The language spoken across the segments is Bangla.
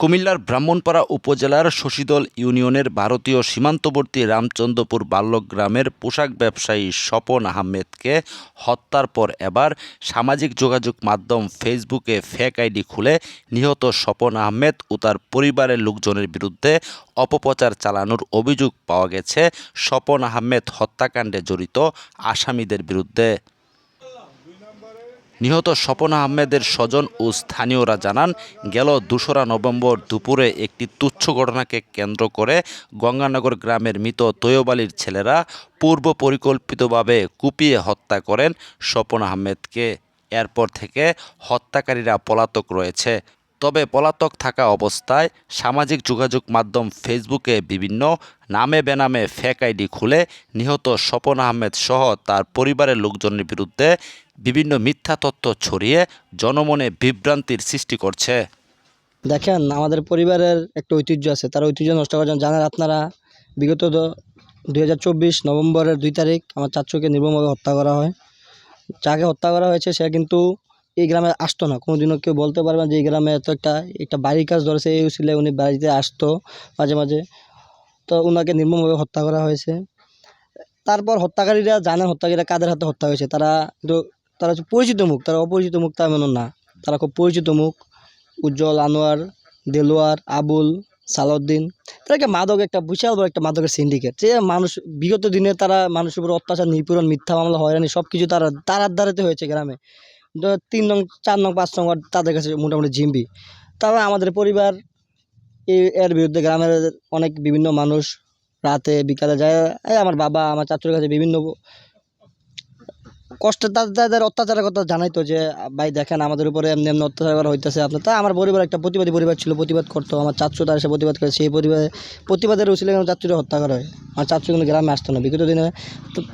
কুমিল্লার ব্রাহ্মণপাড়া উপজেলার শশীদল ইউনিয়নের ভারতীয় সীমান্তবর্তী রামচন্দ্রপুর বাল্যগ্রামের পোশাক ব্যবসায়ী স্বপন আহমেদকে হত্যার পর এবার সামাজিক যোগাযোগ মাধ্যম ফেসবুকে ফেক আইডি খুলে নিহত স্বপন আহমেদ ও তার পরিবারের লোকজনের বিরুদ্ধে অপপ্রচার চালানোর অভিযোগ পাওয়া গেছে। স্বপন আহমেদ হত্যাকাণ্ডে জড়িত আসামিদের বিরুদ্ধে। নিহত স্বপনা আহমেদের স্বজন ও স্থানীয়রা জানান, গেল দোসরা নভেম্বর দুপুরে একটি তুচ্ছ ঘটনাকে কেন্দ্র করে গঙ্গানগর গ্রামের মৃত তৈয়বালির ছেলেরা পূর্ব পরিকল্পিতভাবে কুপিয়ে হত্যা করেন স্বপন আহমেদকে। এরপর থেকে হত্যাকারীরা পলাতক রয়েছে। তবে পলাতক থাকা অবস্থায় সামাজিক যোগাযোগ মাধ্যম ফেসবুকে বিভিন্ন নামে বেনামে ফেক আইডি খুলে নিহত স্বপন আহমেদ সহ তার পরিবারের লোকজনের বিরুদ্ধে বিভিন্ন মিথ্যা তথ্য ছড়িয়ে জনমনে বিভ্রান্তির সৃষ্টি করছে। দেখেন, আমাদের পরিবারের একটা ঐতিহ্য আছে। তার ঐতিহ্য নষ্ট করার জন্য জানেন আপনারা, বিগত দুই হাজার চব্বিশ নভেম্বরের দুই তারিখ আমার চাচুকে নির্মমভাবে হত্যা করা হয়। যাকে হত্যা করা হয়েছে, সে কিন্তু এই গ্রামে আসতো না। কোনোদিনও কেউ বলতে পারবে না যে এই গ্রামে এত একটা একটা বাড়ির কাজ ধরেছে, এই ছিল উনি বাড়িতে আসতো মাঝে মাঝে। তো ওনাকে নির্মমভাবে হত্যা করা হয়েছে। তারপর হত্যাকারীরা জানে, হত্যাকারীরা কাদের হাতে হত্যা হয়েছে। তারা কিন্তু, তারা হচ্ছে পরিচিত মুখ, তারা অপরিচিত মুখ তা এমন না। তারা খুব পরিচিত মুখ। উজ্জ্বল আনোয়ার, দেলোয়ার, আবুল, সালাউদ্দিন। তারা একটা মাদক, একটা বিশাল বড় একটা মাদকের সিন্ডিকেট যে মানুষ, বিগত দিনে তারা মানুষের উপর অত্যাচার, নিপীড়ন, মিথ্যা মামলা, হয়রানি সব কিছু তারা, তার দ্বারাতে হয়েছে গ্রামে। তিন নং, চার নং, পাঁচ নং তাদের কাছে মোটামুটি জিম্বি। তবে আমাদের পরিবার এই এর বিরুদ্ধে গ্রামের অনেক বিভিন্ন মানুষ রাতে বিকালে যায়। আমার বাবা, আমার চাচুর কাছে বিভিন্ন কষ্ট তাদের অত্যাচারের কথা জানাইতো যে, ভাই দেখেন আমাদের উপরে এমনি এমনি অত্যাচার করা হইতেছে। আপনার, তা আমার পরিবার একটা প্রতিবাদী পরিবার ছিল, প্রতিবাদ করতো। আমার চাচু তার এসে প্রতিবাদ করে, সেই পরিবারে প্রতিবাদের উচিলে আমার চাচুরে হত্যা করা হয়। আমার চাচু কিন্তু গ্রামে আসতো না। বিগত দিনে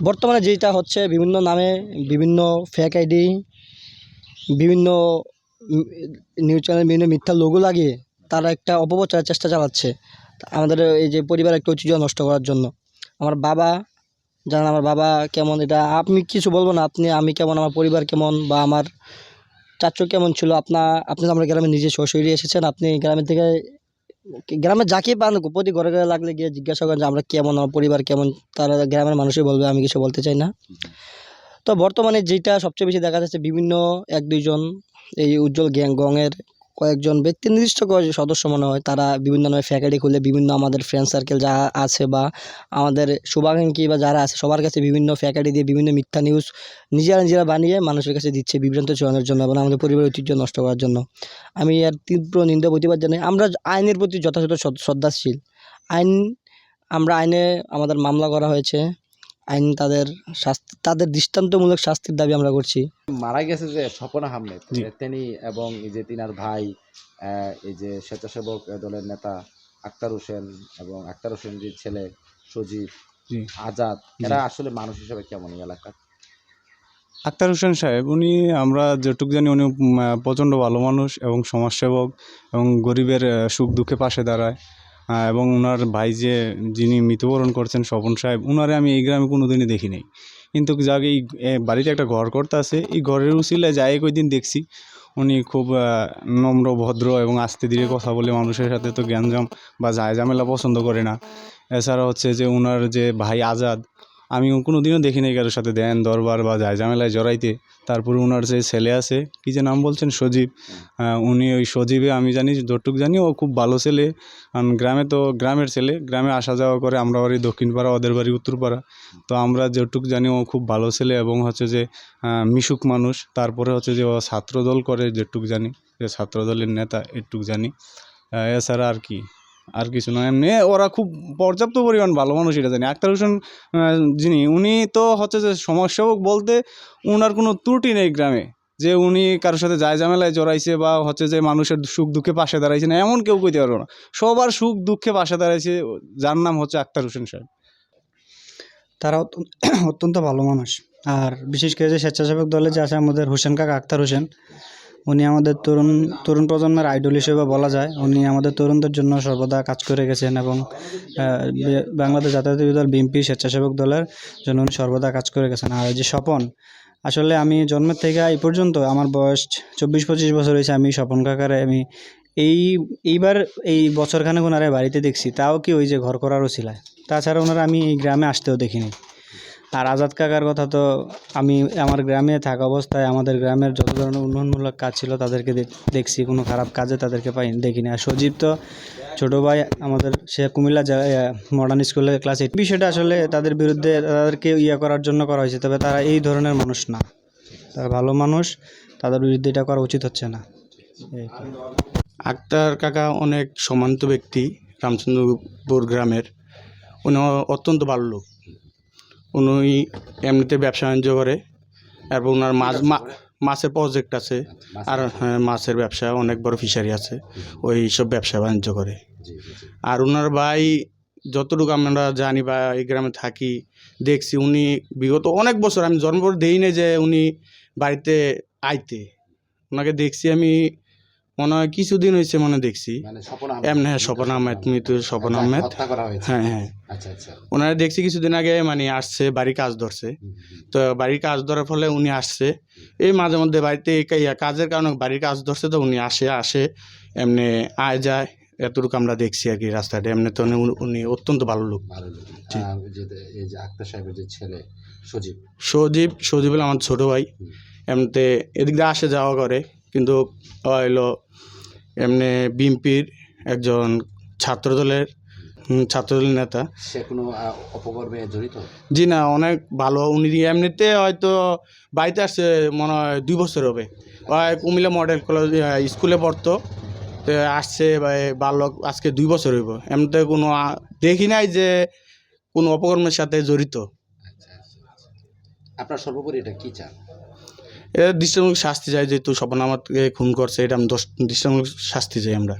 বর্তমানে যেটা হচ্ছে, বিভিন্ন নামে বিভিন্ন ফেক আইডি বিভিন্ন নিউজ চ্যানেল বিভিন্ন মিথ্যা লোগো লাগিয়ে তারা একটা অপপ্রচারের চেষ্টা চালাচ্ছে আমাদের এই যে পরিবারের একটা ঐতিহ্য নষ্ট করার জন্য। আমার বাবা, জানেন আমার বাবা কেমন, এটা আপনি কিছু বলব না, আপনি, আমি কেমন, আমার পরিবার কেমন বা আমার চাচু কেমন ছিল, আপনা, আপনি আমার গ্রামে নিজে শ্বশুরি এসেছেন, আপনি গ্রামের থেকে গ্রামে যাকে পান, প্রতি ঘরে ঘরে লাগলে গিয়ে জিজ্ঞাসা করেন যে আমরা কেমন, আমার পরিবার কেমন, তারা গ্রামের মানুষই বলবে, আমি কিছু বলতে চাই না। তো বর্তমানে যেটা সবচেয়ে বেশি দেখা যাচ্ছে বিভিন্ন এক দুইজন, এই উজ্জ্বল গ্যাং গংয়ের কয়েকজন ব্যক্তি নির্দিষ্ট সদস্য মনে হয়, তারা বিভিন্ন নামে ফ্যাকাল্টি খুলে বিভিন্ন আমাদের ফ্রেন্ড সার্কেল যা আছে বা আমাদের শুভাকাঙ্ক্ষী বা যারা আছে, সবার কাছে বিভিন্ন ফ্যাকাল্টি দিয়ে বিভিন্ন মিথ্যা নিউজ নিজেরা নিজেরা বানিয়ে মানুষের কাছে দিচ্ছে বিভ্রান্ত চলানোর জন্য এবং আমাদের পরিবারের ঐতিহ্য নষ্ট করার জন্য। আমি এর তীব্র নিন্দা প্রতিবাদ জানাই। আমরা আইনের প্রতি যথাযথ শ্রদ্ধ- শ্রদ্ধাশীল। আইন আমরা আইনে আমাদের মামলা করা হয়েছে। আইন তাদের শাস্তি তাদের দৃষ্টান্তমূলক শাস্তির দাবি আমরা করছি। মারা গেছে যে স্বপন আহমেদ তিনি এবং এই যে তিনার ভাই এই যে স্বেচ্ছাসেবক দলের নেতা আক্তার হোসেন এবং আক্তার হোসেনের ছেলে সজীব আজাদ। এরা আসলে মানুষ হিসেবে কেমন এই এলাকার আক্তার হোসেন সাহেব উনি আমরা যেটুকু জানি উনি প্রচণ্ড ভালো মানুষ এবং সমাজসেবক এবং গরিবের সুখ দুঃখে পাশে দাঁড়ায়। এবং ওনার ভাই যে যিনি মৃত্যুবরণ করছেন স্বপন সাহেব ওনারে আমি এই গ্রামে কোনো দিনই দেখি নাই। কিন্তু যাকে এই বাড়িতে একটা ঘর করতে আছে, এই ঘরের উচিলে যাই একই দিন দেখছি, উনি খুব নম্র, ভদ্র এবং আস্তে ধীরে কথা বলে মানুষের সাথে তো জ্ঞানজাম বা ঝামেলা পছন্দ করে না। এছাড়া হচ্ছে যে ওনার যে ভাই আজাদ আমি কোনো দিনও দেখি নাই কারোর সাথে দেন, দরবার বা যায় ঝামেলায় জড়াইতে। তারপরে ওনার যে ছেলে আছে, কি যে নাম বলছেন? সজীব। উনি ওই সজীবে, আমি জানি যতটুকু জানি, ও খুব ভালো ছেলে। কারণ গ্রামে তো গ্রামের ছেলে। গ্রামে আসা যাওয়া করে আমরা বাড়ি দক্ষিণ পাড়া ওদের বাড়ি উত্তর পাড়া তো আমরা যেটুকু জানি, ও খুব ভালো ছেলে এবং হচ্ছে যে মিশুক মানুষ। তারপরে হচ্ছে যে, ও ছাত্রদল করে যেটুক জানি, যে ছাত্রদলের নেতা এটুক জানি। এছাড়া আর কি। আর কিছু নয় এমনি ওরা খুব পর্যাপ্ত পরিমাণ ভালো মানুষ, এটা জানি। আক্তার হোসেন যিনি, উনি তো হচ্ছে যে সমাজসেবক বলতে উনার কোনো ত্রুটি নেই গ্রামে। যে উনি কারোর সাথে যায় ঝামেলায় জড়াইছে বা হচ্ছে যে মানুষের সুখ দুঃখে পাশে দাঁড়াইছে না, এমন কেউ কইতে পারব না। সবার সুখ দুঃখে পাশে দাঁড়াইছে যার নাম হচ্ছে আক্তার হোসেন সাহেব। তারা অত্যন্ত ভালো মানুষ। আর বিশেষ করে যে স্বেচ্ছাসেবক দলে যে আছে আমাদের হোসেন কাকা, আক্তার হোসেন উনি আমাদের তরুণ তরুণ প্রজন্মের আইডল হিসেবে বলা যায়। উনি আমাদের তরুণদের জন্য সর্বদা কাজ করে গেছেন এবং বাংলাদেশ জাতীয়তাবাদী দল, বিএনপি স্বেচ্ছাসেবক দলের জন্য উনি সর্বদা কাজ করে গেছেন। আর যে স্বপন, আসলে আমি জন্মের থেকে এই পর্যন্ত আমার বয়স চব্বিশ পঁচিশ বছর হয়েছে, আমি স্বপন কাকারে, আমি এই, এইবার এই বছরখানেক ওনারা বাড়িতে দেখছি, তাও কি ওই যে ঘর করারও ছিলায় তাছাড়া ওনারা আমি এই গ্রামে আসতেও দেখিনি। আর আজাদ কাকার কথা তো আমি আমার গ্রামে থাকা অবস্থায় আমাদের গ্রামের যত ধরনের উন্নয়নমূলক কাজ ছিল তাদেরকে দেখ- দেখছি, কোনো খারাপ কাজে তাদেরকে পাই দেখিনি। আর সজীব তো ছোটো ভাই, আমাদের সে কুমিল্লা মডার্ন স্কুলের ক্লাস এইট বিষয়টা আসলে তাদের বিরুদ্ধে তাদেরকে ইয়ে করার জন্য করা হয়েছে, তবে তারা এই ধরনের মানুষ না। তারা ভালো মানুষ, তাদের বিরুদ্ধে এটা করা উচিত হচ্ছে না। আক্তার কাকা অনেক সম্মানিত ব্যক্তি, রামচন্দ্রপুর গ্রামের। উনি অত্যন্ত ভালো লোক। উনি এমনিতে ব্যবসা বাণিজ্য করে এবং ওনার মাছ মা- মাছের প্রজেক্ট আছে। আর হ্যাঁ, মাছের ব্যবসা অনেক বড় ফিশারি আছে। ওই সব ব্যবসা বাণিজ্য করে। আর ওনার ভাই যতটুকু আমরা জানি বা এই গ্রামে থাকি দেখছি উনি বিগত অনেক বছর আমি জন্ম দেই না যে উনি বাড়িতে আইতে। ওনাকে দেখছি আমি মনে হয় কিছুদিন হয়েছে মনে দেখছি। মানে স্বপন এমনি হ্যাঁ স্বপন আহমেদ মৃত্যু স্বপন আহমেদ। করা হয়েছে। হ্যাঁ হ্যাঁ। আচ্ছা আচ্ছা। ওনারা দেখছি কিছুদিন আগে মানে আসছে বাড়ি কাজ ধরছে। তো বাড়ির কাজ ধরার ফলে উনি আসছে। এই মাঝে মধ্যে বাড়িতে কাজের কারণে বাড়ির কাজ ধরছে তো উনি আসে আসে এমনি আয় যায়। এতটুকু আমরা দেখছি আর কি রাস্তাটা। এমনি তো উনি- উনি অত্যন্ত ভালো লোক। ভালো লোক। এই যে আক্তার সাহেবের যে ছেলে সজীব। সজীব সজীব আমার ছোটো ভাই। এমনিতে এদিক দিয়ে আসে যাওয়া করে। কিন্তু হলো এমনি বিএনপির একজন ছাত্রদলের হুম, ছাত্রদলের নেতা। সে কোনো অপকর্মে জড়িত? জি না অনেক ভালো। উনি এমনিতে হয়তো বাড়িতে আসছে মনে হয় দুই বছর হবে। কুমিল্লা মডেল কলেজ স্কুলে পড়তো। তো আসছে বালক আজকে দুই বছর হইব। এমনিতে কোনো দেখি নাই যে কোনো অপকর্মের সাথে জড়িত। আচ্ছা আচ্ছা আচ্ছা। আপনার সর্বোপরি এটা কী চান? এর দৃষ্টান্তমূলক শাস্তি চাই যেহেতু স্বপ্ন আমাকে খুন করছে, এটা আমি দৃষ্টান্তমূলক শাস্তি চাই আমরা।